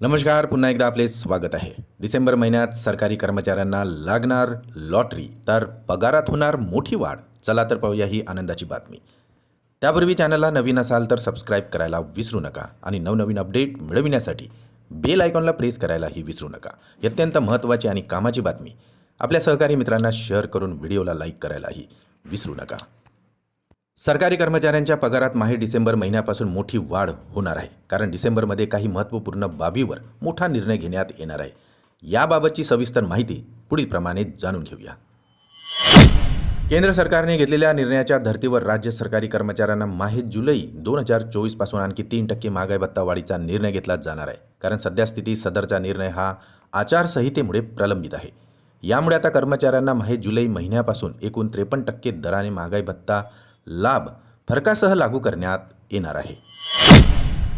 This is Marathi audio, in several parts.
नमस्कार पुन्हा एकदा आपले स्वागत आहे. डिसेंबर महिन्यात सरकारी कर्मचाऱ्यांना लागणार लॉटरी तर पगारात होणार मोठी वाढ. चला तर पाहूया ही आनंदाची बातमी. त्यापूर्वी चॅनलला नवीन असाल तर सबस्क्राईब करायला विसरू नका आणि नवनवीन अपडेट मिळविण्यासाठी बेल आयकॉनला प्रेस करायलाही विसरू नका. अत्यंत महत्त्वाची आणि कामाची बातमी. आपल्या सहकारी मित्रांना शेअर करून व्हिडिओला लाईक करायलाही विसरू नका. सरकारी कर्मचाऱ्यांच्या पगारात माहे डिसेंबर महिन्यापासून मोठी वाढ होणार आहे. कारण डिसेंबरमध्ये काही महत्त्वपूर्ण बाबीवर मोठा निर्णय घेण्यात येणार आहे. याबाबतची सविस्तर माहिती पुढीलप्रमाणे जाणून घेऊया. केंद्र सरकारने घेतलेल्या निर्णयाच्या धर्तीवर राज्य सरकारी कर्मचाऱ्यांना माहे जुलै दोन हजार चोवीसपासून आणखी तीन टक्के महागाई भत्ता वाढीचा निर्णय घेतला जाणार आहे. कारण सध्यास्थिती सदरचा निर्णय हा आचारसंहितेमुळे प्रलंबित आहे. यामुळे आता कर्मचाऱ्यांना माहे जुलै महिन्यापासून एकूण त्रेपन्न टक्के दराने महागाई भत्ता लाभ फरकासह लागू करण्यात येणार आहे.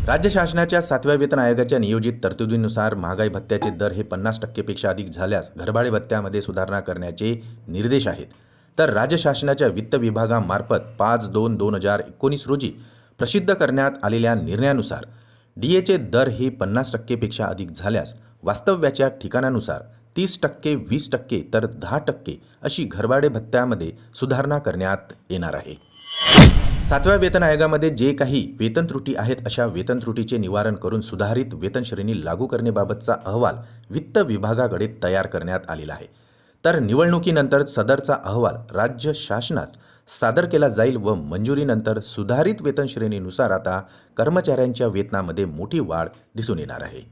राज्य शासनाच्या सातव्या वेतन आयोगाच्या नियोजित तरतुदीनुसार महागाई भत्त्याचे दर हे पन्नास टक्केपेक्षा अधिक झाल्यास घरभाडे भत्त्यामध्ये सुधारणा करण्याचे निर्देश आहेत. तर राज्य शासनाच्या वित्त विभागामार्फत पाच दोन दोन हजार एकोणीस रोजी प्रसिद्ध करण्यात आलेल्या निर्णयानुसार डी एचे दर हे पन्नास टक्केपेक्षा अधिक झाल्यास वास्तव्याच्या ठिकाणानुसार तीस टक्के वीस टक्के तर दहा टक्के अशी घरभाडे भत्त्यामध्ये सुधारणा करण्यात येणार आहे. सातव्या वेतन आयोगामध्ये जे काही वेतन त्रुटी आहेत अशा वेतन त्रुटीचे निवारण करून सुधारित वेतन श्रेणी लागू करण्याबाबतचा अहवाल वित्त विभागाकडे तयार करण्यात आलेला आहे. तर निवडणुकीनंतर सदरचा अहवाल राज्य शासनास सादर केला जाईल व मंजुरीनंतर सुधारित वेतन श्रेणीनुसार आता कर्मचाऱ्यांच्या वेतनामध्ये मोठी वाढ दिसून येणार आहे.